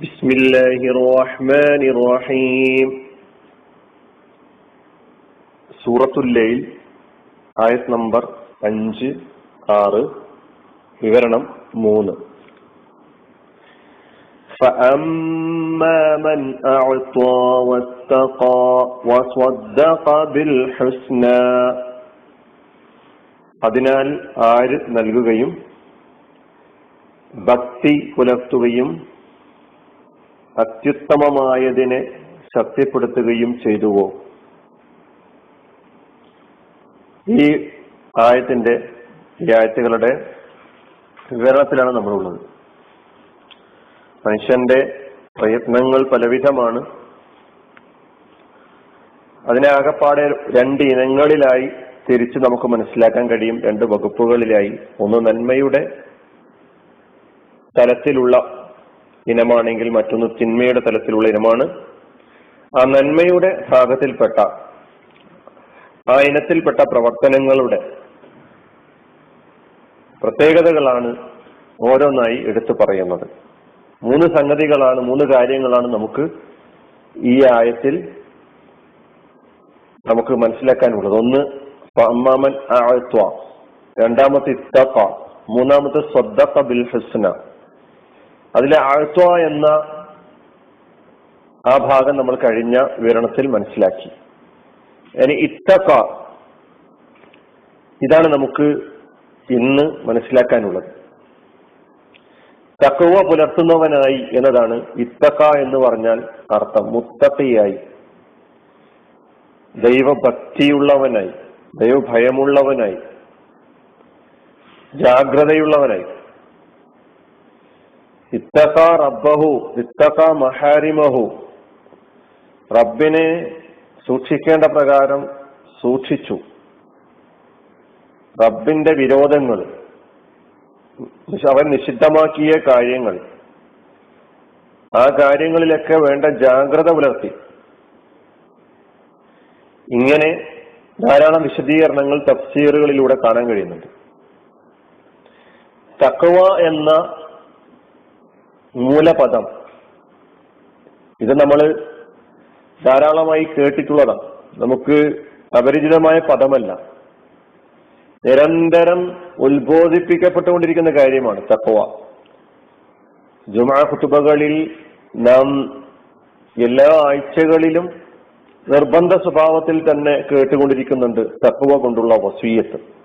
بسم الله الرحمن الرحيم സൂറത്തുൽ ലൈൽ ആയത് നമ്പർ അഞ്ച് ആറ് വിവരണം മൂന്ന് فأما من أعطى واتقى وصدق بالحسنى അതിനാൽ ആര് നൽകുകയും ഭക്തി പുലർത്തുകയും അത്യുത്തമമായതിനെ ശക്തിപ്പെടുത്തുകയും ചെയ്തുവോ? ഈ ആയത്തിന്റെ ഈ ആയത്തുകളുടെ വിവരണത്തിലാണ് നമ്മളുള്ളത്. മനുഷ്യന്റെ പ്രയത്നങ്ങൾ പലവിധമാണ്. അതിനെ ആകപ്പാടെ രണ്ട് ഇനങ്ങളിലായി തിരിച്ച് നമുക്ക് മനസ്സിലാക്കാൻ കഴിയും. രണ്ട് വകുപ്പുകളിലായി. ഒന്ന് നന്മയുടെ തലത്തിലുള്ള ഇനമാണെങ്കിൽ മറ്റൊന്ന് തിന്മയുടെ തലത്തിലുള്ള ഇനമാണ്. ആ നന്മയുടെ ഭാഗത്തിൽപ്പെട്ട ആ ഇനത്തിൽപ്പെട്ട പ്രവർത്തനങ്ങളുടെ പ്രത്യേകതകളാണ് ഓരോന്നായി എടുത്തു പറയുന്നത്. മൂന്ന് സംഗതികളാണ് മൂന്ന് കാര്യങ്ങളാണ് നമുക്ക് ഈ ആയത്തിൽ നമുക്ക് മനസ്സിലാക്കാനുള്ളത്. ഒന്ന് അമ്മാമൻ രണ്ടാമത്തെ ഇത്തപ്പ മൂന്നാമത്തെ സ്വദ്ദഖ ബിൽ ഹുസ്ന അതിലെ ആഴ്ത്വ എന്ന ആ ഭാഗം നമ്മൾ കഴിഞ്ഞ വിവരണത്തിൽ മനസ്സിലാക്കി. ഇനി ഇത്തക്ക. ഇതാണ് നമുക്ക് ഇന്ന് മനസ്സിലാക്കാനുള്ളത്. തക്കവ പുലർത്തുന്നവനായി എന്നതാണ് ഇത്തക്ക എന്ന് പറഞ്ഞാൽ അർത്ഥം. മുത്തക്കയായി. ദൈവഭക്തിയുള്ളവനായി. ദൈവഭയമുള്ളവനായി. ജാഗ്രതയുള്ളവനായി. ഇത്തക്ക റബ്ബഹു ഇത്തക മഹാരിമഹു. റബ്ബിനെ സൂക്ഷിക്കേണ്ട പ്രകാരം സൂക്ഷിച്ചു. റബ്ബിന്റെ വിരോധങ്ങൾ അവൻ നിഷിദ്ധമാക്കിയ കാര്യങ്ങൾ ആ കാര്യങ്ങളിലൊക്കെ വേണ്ട ജാഗ്രത പുലർത്തി. ഇങ്ങനെ ധാരാളം വിശദീകരണങ്ങൾ തഫ്സീറുകളിലൂടെ കാണാൻ കഴിയുന്നുണ്ട്. തക്കവ എന്ന മൂലപദം. ഇത് നമ്മൾ ധാരാളമായി കേട്ടിട്ടുള്ളതാണ്. നമുക്ക് അപരിചിതമായ പദമല്ല. നിരന്തരം ഉത്ബോധിപ്പിക്കപ്പെട്ടുകൊണ്ടിരിക്കുന്ന കാര്യമാണ് തക്കവ ജുമാ കുത്തുബകളിൽ നാം എല്ലാ ആഴ്ചകളിലും നിർബന്ധ സ്വഭാവത്തിൽ തന്നെ കേട്ടുകൊണ്ടിരിക്കുന്നുണ്ട് തക്കവ കൊണ്ടുള്ള വസീയത്ത്.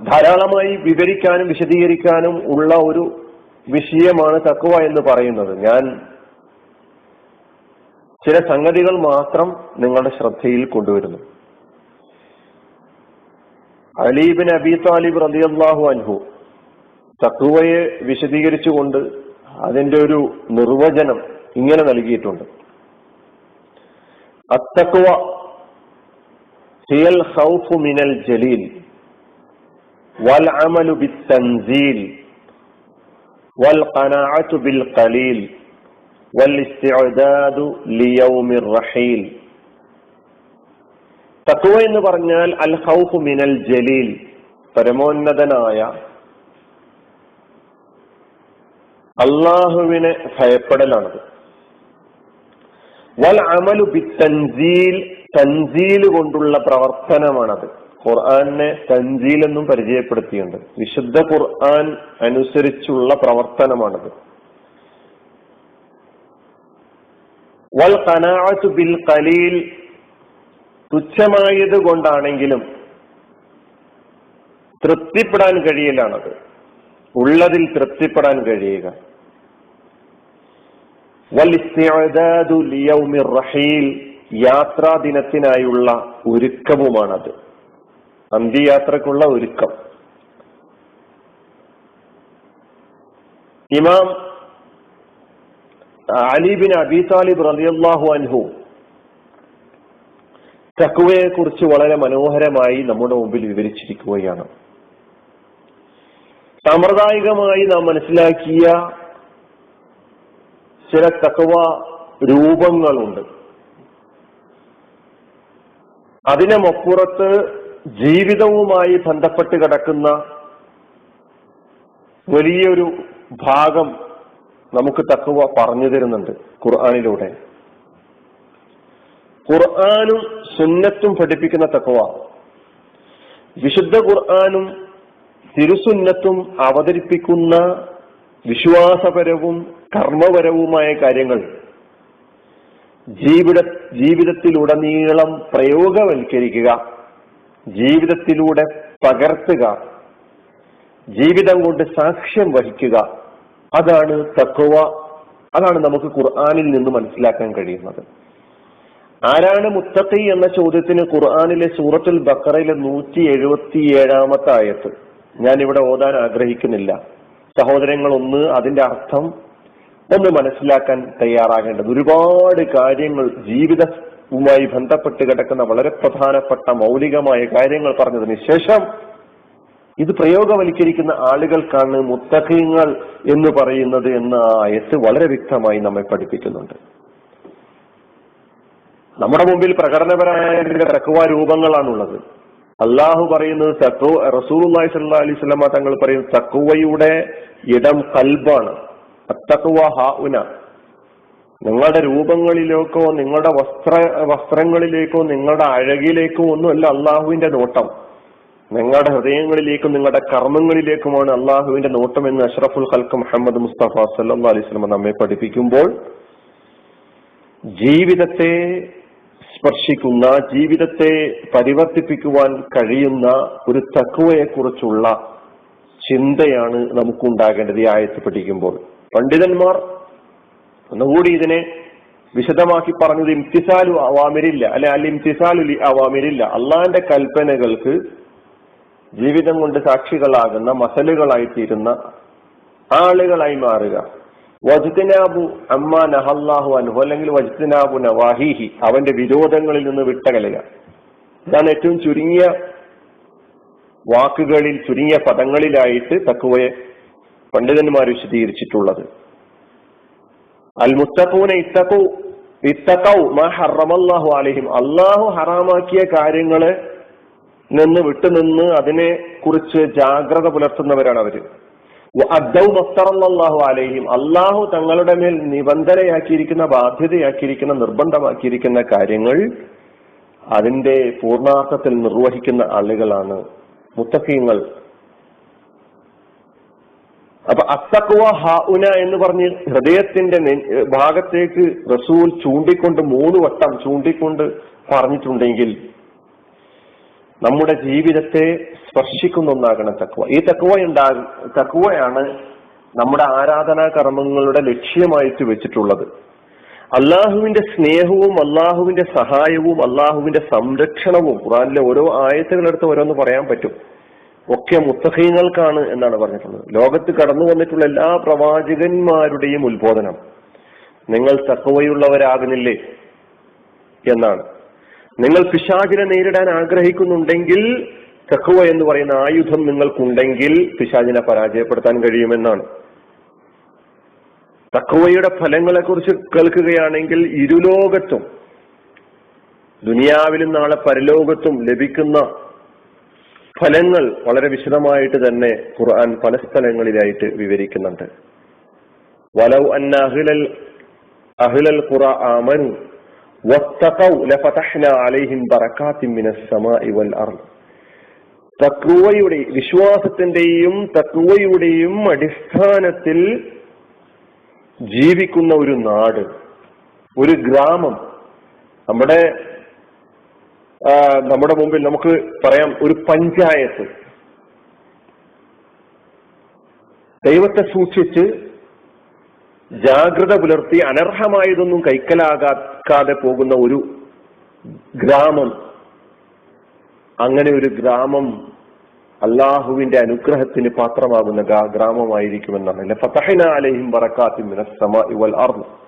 ധാരാളമായി വിവരിക്കാനും വിശദീകരിക്കാനും ഉള്ള ഒരു വിഷയമാണ് തക്കുവ എന്ന് പറയുന്നത്. ഞാൻ ചില സംഗതികൾ മാത്രം നിങ്ങളുടെ ശ്രദ്ധയിൽ കൊണ്ടുവരുന്നു. അലീബിൻ അബി താലിബ് റതിയല്ലാഹു അൻഹു തക്കുവയെ വിശദീകരിച്ചുകൊണ്ട് അതിന്റെ ഒരു നിർവചനം ഇങ്ങനെ നൽകിയിട്ടുണ്ട്. അത്തക്കുവ ഹിയൽ ഹൗഫു മിനൽ ജലീൽ. വൽ അമലു ബിൽ തൻസീൽ വൽ ഖനാഅതു ബിൽ ഖലീൽ വൽ ഇസ്തിഅദാദു ലിയൗമിർ റഹീൽ തക്കുവ എന്ന് പറഞ്ഞാൽ അൽ ഹൗഫ് മിനൽ ജലീൽ പരമോന്നതനായ അള്ളാഹുവിനെ ഭയപ്പെടലാണത്. വൽ അമലു ബി തൻസീൽ തൻസീൽ കൊണ്ടുള്ള പ്രവർത്തനമാണത്. ഖുർആാനെ തഞ്ചീൽ എന്നും പരിചയപ്പെടുത്തിയുണ്ട് വിശുദ്ധ ഖുർആൻ അനുസരിച്ചുള്ള പ്രവർത്തനമാണത്. വൽ ഖനാഅത്തു ബിൽ ഖലീൽ തുച്ഛമായത് കൊണ്ടാണെങ്കിലും തൃപ്തിപ്പെടാൻ കഴിയലാണത്. ഉള്ളതിൽ തൃപ്തിപ്പെടാൻ കഴിയുക. യാത്രാ ദിനത്തിനായുള്ള ഒരുക്കവുമാണത്. അന്ത്യയാത്രക്കുള്ള ഒരുക്കം. ഇമാം അലിബിൻ അബി താലിബ് റലിയല്ലാഹു അൻഹു തക്കുവയെ കുറിച്ച് വളരെ മനോഹരമായി നമ്മുടെ മുമ്പിൽ വിവരിച്ചിരിക്കുകയാണ്. സാമ്പ്രദായികമായി നാം മനസ്സിലാക്കിയ ചില തക്കവ രൂപങ്ങളുണ്ട്. അതിനുമപ്പുറത്ത് ജീവിതവുമായി ബന്ധപ്പെട്ട് കിടക്കുന്ന വലിയൊരു ഭാഗം നമുക്ക് തക്കുവ പറഞ്ഞു തരുന്നുണ്ട് ഖുർആാനിലൂടെ. ഖുർആാനും സുന്നത്തും പഠിപ്പിക്കുന്ന തക്കുവ വിശുദ്ധ ഖുർആാനും തിരുസുന്നത്തും അവതരിപ്പിക്കുന്ന വിശ്വാസപരവും കർമ്മപരവുമായ കാര്യങ്ങൾ ജീവിത ജീവിതത്തിലുടനീളം പ്രയോഗവൽക്കരിക്കുക. ജീവിതത്തിലൂടെ പകർത്തുക ജീവിതം കൊണ്ട് സാക്ഷ്യം വഹിക്കുക. അതാണ് തക്കുവ അതാണ് നമുക്ക് ഖുർആാനിൽ നിന്ന് മനസ്സിലാക്കാൻ കഴിയുന്നത്. ആരാണ് മുത്തഖി എന്ന ചോദ്യത്തിന് ഖുർആാനിലെ സൂറത്തുൽ ബക്കറയിലെ നൂറ്റി എഴുപത്തി ഏഴാമത്തെ ആയത്ത്. ഞാൻ ഇവിടെ ഓതാൻ ആഗ്രഹിക്കുന്നില്ല. സഹോദരങ്ങൾ ഒന്ന് അതിന്റെ അർത്ഥം ഒന്ന് മനസ്സിലാക്കാൻ തയ്യാറാകേണ്ടത്. ഒരുപാട് കാര്യങ്ങൾ ജീവിതവുമായി ബന്ധപ്പെട്ട് കിടക്കുന്ന വളരെ പ്രധാനപ്പെട്ട മൗലികമായ കാര്യങ്ങൾ പറഞ്ഞതിന് ശേഷം ഇത് പ്രയോഗവൽക്കരിക്കുന്ന ആളുകൾക്കാണ് മുത്തഖീങ്ങൾ എന്ന് പറയുന്നത് എന്ന ആയത്ത് വളരെ വ്യക്തമായി നമ്മെ പഠിപ്പിക്കുന്നുണ്ട്. നമ്മുടെ മുമ്പിൽ പ്രകടനപരമായ തക്കുവ രൂപങ്ങളാണുള്ളത്. അള്ളാഹു പറയുന്നത് തക്കു റസൂലി സല്ലാ അലൈഹി സ്വലമ തങ്ങൾ പറയുന്നത് തക്കുവയുടെ ഇടം കൽബാണ്. അത്തക്കുവ ഹാഉന. നിങ്ങളുടെ രൂപങ്ങളിലേക്കോ നിങ്ങളുടെ വസ്ത്ര വസ്ത്രങ്ങളിലേക്കോ നിങ്ങളുടെ അഴകിലേക്കോ ഒന്നുമല്ല അള്ളാഹുവിന്റെ നോട്ടം. നിങ്ങളുടെ ഹൃദയങ്ങളിലേക്കും നിങ്ങളുടെ കർമ്മങ്ങളിലേക്കുമാണ് അള്ളാഹുവിന്റെ നോട്ടം എന്ന് അഷ്റഫുൽ ഖൽക്ക് മുഹമ്മദ് മുസ്തഫ സല്ലാ അലൈഹി സ്വലമ നമ്മെ പഠിപ്പിക്കുമ്പോൾ ജീവിതത്തെ സ്പർശിക്കുന്ന ജീവിതത്തെ പരിവർത്തിപ്പിക്കുവാൻ കഴിയുന്ന ഒരു തക്കുവയെക്കുറിച്ചുള്ള ചിന്തയാണ് നമുക്കുണ്ടാകേണ്ടത് ഈ ആയത്ത് പഠിക്കുമ്പോൾ. പണ്ഡിതന്മാർ ഒന്നുകൂടി ഇതിനെ വിശദമാക്കി പറഞ്ഞത് ഇംതിസാലു അവാമിരില്ല അല്ലെ അല്ല ഇംതിസാലു അവാമിരില്ല. അള്ളാന്റെ കൽപ്പനകൾക്ക് ജീവിതം കൊണ്ട് സാക്ഷികളാകുന്ന മസലുകളായി തീരുന്ന ആളുകളായി മാറുക. വജുദിനാബു അമ്മ നഹല്ലാഹു അനുഹു അല്ലെങ്കിൽ വജുദിനാബു നവാഹിഹി അവന്റെ വിരോധങ്ങളിൽ നിന്ന് വിട്ടകലുക. ഇതാണ് ഏറ്റവും ചുരുങ്ങിയ വാക്കുകളിൽ ചുരുങ്ങിയ പദങ്ങളിലായിട്ട് തക്കുവയെ പണ്ഡിതന്മാർ വിശദീകരിച്ചിട്ടുള്ളത്. മാ ഹറമല്ലാഹു അള്ളാഹു ഹറാമാക്കിയ കാര്യങ്ങൾ നിന്ന് വിട്ടുനിന്ന് അതിനെ കുറിച്ച് ജാഗ്രത പുലർത്തുന്നവരാണ് അവർ. മസ്തറല്ലാഹു അലൈഹിം. അള്ളാഹു തങ്ങളുടെ മേൽ നിബന്ധനയാക്കിയിരിക്കുന്ന ബാധ്യതയാക്കിയിരിക്കുന്ന നിർബന്ധമാക്കിയിരിക്കുന്ന കാര്യങ്ങൾ അതിന്റെ പൂർണാർത്ഥത്തിൽ നിർവഹിക്കുന്ന ആളുകളാണ് മുത്തക്കീങ്ങൾ അപ്പൊ അത്തക്കുവ ഹാഉന എന്ന് പറഞ്ഞ് ഹൃദയത്തിന്റെ ഭാഗത്തേക്ക് റസൂൽ ചൂണ്ടിക്കൊണ്ട് മൂന്ന് വട്ടം ചൂണ്ടിക്കൊണ്ട് പറഞ്ഞിട്ടുണ്ടെങ്കിൽ നമ്മുടെ ജീവിതത്തെ സ്പർശിക്കുന്ന ഒന്നാകണം തക്കുവ ഈ തക്കുവ തക്കുവയാണ് നമ്മുടെ ആരാധനാ കർമ്മങ്ങളുടെ ലക്ഷ്യമായിട്ട് വെച്ചിട്ടുള്ളത്. അള്ളാഹുവിന്റെ സ്നേഹവും അള്ളാഹുവിന്റെ സഹായവും അള്ളാഹുവിന്റെ സംരക്ഷണവും ഖുറാനിലെ ഓരോ ആയത്തുകളെടുത്ത് ഓരോന്ന് പറയാൻ പറ്റും. ഒക്കെ മുത്തഹീങ്ങൾക്കാണ് എന്നാണ് പറഞ്ഞിട്ടുള്ളത്. ലോകത്ത് കടന്നു വന്നിട്ടുള്ള എല്ലാ പ്രവാചകന്മാരുടെയും ഉത്ബോധനം നിങ്ങൾ തക്കവയുള്ളവരാകുന്നില്ലേ എന്നാണ്. നിങ്ങൾ പിശാചിനെ നേരിടാൻ ആഗ്രഹിക്കുന്നുണ്ടെങ്കിൽ തക്കുവ എന്ന് പറയുന്ന ആയുധം നിങ്ങൾക്കുണ്ടെങ്കിൽ പിശാചിനെ പരാജയപ്പെടുത്താൻ കഴിയുമെന്നാണ്. തക്കുവയുടെ ഫലങ്ങളെ കുറിച്ച് കേൾക്കുകയാണെങ്കിൽ ഇരുലോകത്തും ദുനിയാവിലും നാളെ പരലോകത്തും ലഭിക്കുന്ന ഫലങ്ങൾ വളരെ വിശദമായിട്ട് തന്നെ ഖുർആൻ പല സ്ഥലങ്ങളിലായിട്ട് വിവരിക്കുന്നുണ്ട്. വലവ് അഹിലൽ അഹിലൽ ഖുറ ആമനു തക്വയുടെ വിശ്വാസത്തിന്റെയും തക്വയുടെയും അടിസ്ഥാനത്തിൽ ജീവിക്കുന്ന ഒരു നാട് ഒരു ഗ്രാമം. നമ്മുടെ നമ്മുടെ മുമ്പിൽ നമുക്ക് പറയാം ഒരു പഞ്ചായത്ത്. ദൈവത്തെ സൂക്ഷിച്ച് ജാഗ്രത പുലർത്തി അനർഹമായതൊന്നും കൈക്കലാകാതെ പോകുന്ന ഒരു ഗ്രാമം. അങ്ങനെ ഒരു ഗ്രാമം അള്ളാഹുവിന്റെ അനുഗ്രഹത്തിന് പാത്രമാകുന്ന ഗ്രാമമായിരിക്കുമെന്നാണ്. അല്ലെ ഫതഹിന അലൈഹിം ഇവൽ അർദ്.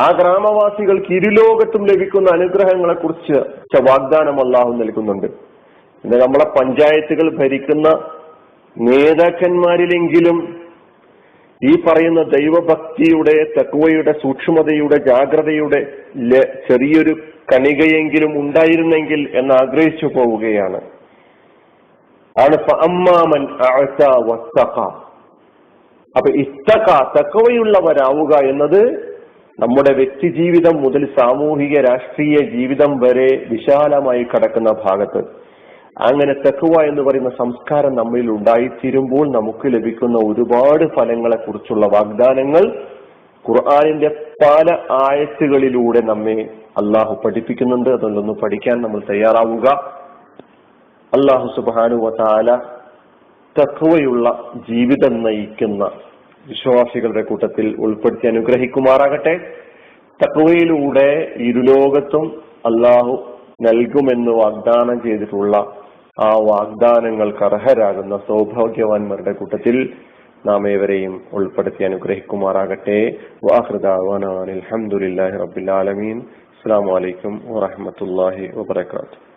ആ ഗ്രാമവാസികൾക്ക് ഇരുലോകത്തും ലഭിക്കുന്ന അനുഗ്രഹങ്ങളെ കുറിച്ച് വാഗ്ദാനം അള്ളാഹു നൽകുന്നുണ്ട്. ഇന്ന് നമ്മളെ പഞ്ചായത്തുകൾ ഭരിക്കുന്ന നേതാക്കന്മാരിലെങ്കിലും ഈ പറയുന്ന ദൈവഭക്തിയുടെ തക്കുവയുടെ സൂക്ഷ്മതയുടെ ജാഗ്രതയുടെ ചെറിയൊരു കണികയെങ്കിലും ഉണ്ടായിരുന്നെങ്കിൽ എന്ന് ആഗ്രഹിച്ചു പോവുകയാണ്. ആണ് അമ്മാമൻ അപ്പൊ ഇത്തക്ക തക്കവയുള്ളവരാവുക എന്നത് നമ്മുടെ വ്യക്തി ജീവിതം മുതൽ സാമൂഹിക രാഷ്ട്രീയ ജീവിതം വരെ വിശാലമായി കടക്കുന്ന ഭാഗത്ത് അങ്ങനെ തെക്കുവ എന്ന് പറയുന്ന സംസ്കാരം നമ്മളിൽ ഉണ്ടായിത്തീരുമ്പോൾ നമുക്ക് ലഭിക്കുന്ന ഒരുപാട് ഫലങ്ങളെ കുറിച്ചുള്ള വാഗ്ദാനങ്ങൾ ഖുർആാനിന്റെ പല ആയത്തുകളിലൂടെ നമ്മെ അള്ളാഹു പഠിപ്പിക്കുന്നുണ്ട്. അതുകൊണ്ടൊന്ന് പഠിക്കാൻ നമ്മൾ തയ്യാറാവുക. അള്ളാഹു സുബാനു താല തക്കവയുള്ള ജീവിതം നയിക്കുന്ന വിശ്വാസികളുടെ കൂട്ടത്തിൽ ഉൾപ്പെടുത്തി അനുഗ്രഹിക്കുമാറാകട്ടെ. തക്കവയിലൂടെ ഇരുലോകത്തും അള്ളാഹു നൽകുമെന്ന് വാഗ്ദാനം ചെയ്തിട്ടുള്ള ആ വാഗ്ദാനങ്ങൾക്ക് അർഹരാകുന്ന സൗഭാഗ്യവാന്മാരുടെ കൂട്ടത്തിൽ നാം ഏവരെയും ഉൾപ്പെടുത്തി അനുഗ്രഹിക്കുമാറാകട്ടെ. വാഹൃദാവാനാൻ അലഹമുല്ലാഹി റബിൻ ആലമീൻ. അസ്സാം വലൈക്കും വാഹമത്തല്ലാഹി വാബർക്കാത്തു